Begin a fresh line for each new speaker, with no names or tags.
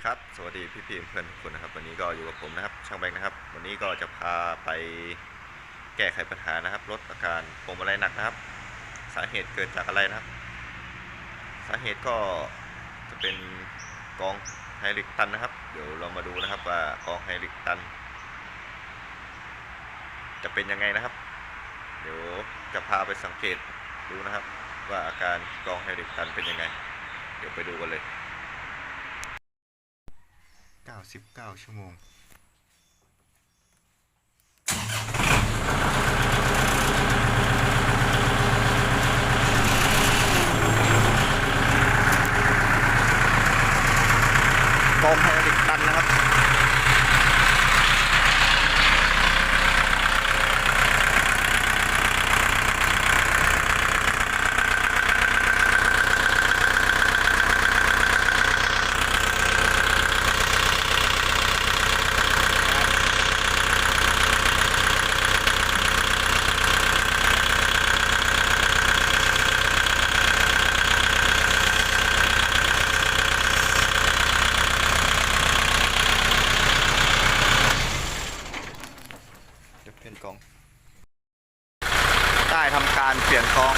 ดีครับ สวัสดีพี่พี่เพื่อนทุกคนนะครับ วันนี้ก็อยู่กับผมนะครับ ช่างแบงค์นะครับ วันนี้ก็จะพาไปแก้ไขปัญหานะครับ ลดอาการพวงมาลัยหนักนะครับ สาเหตุเกิดจากอะไรนะครับ สาเหตุก็จะเป็นกองไฮดริกตันนะครับ เดี๋ยวเรามาดูนะครับว่ากองไฮดริกตัน จะเป็นยังไงนะครับ เดี๋ยวจะพาไปสังเกตดูนะครับ ว่าอาการกองไฮดริกตันเป็นยังไง เดี๋ยวไปดูกันเลย 99 ชั่วโมง กองไฮดริกตันนะครับ ลี่ยนกอง ได้ทำการเปลี่ยนกอง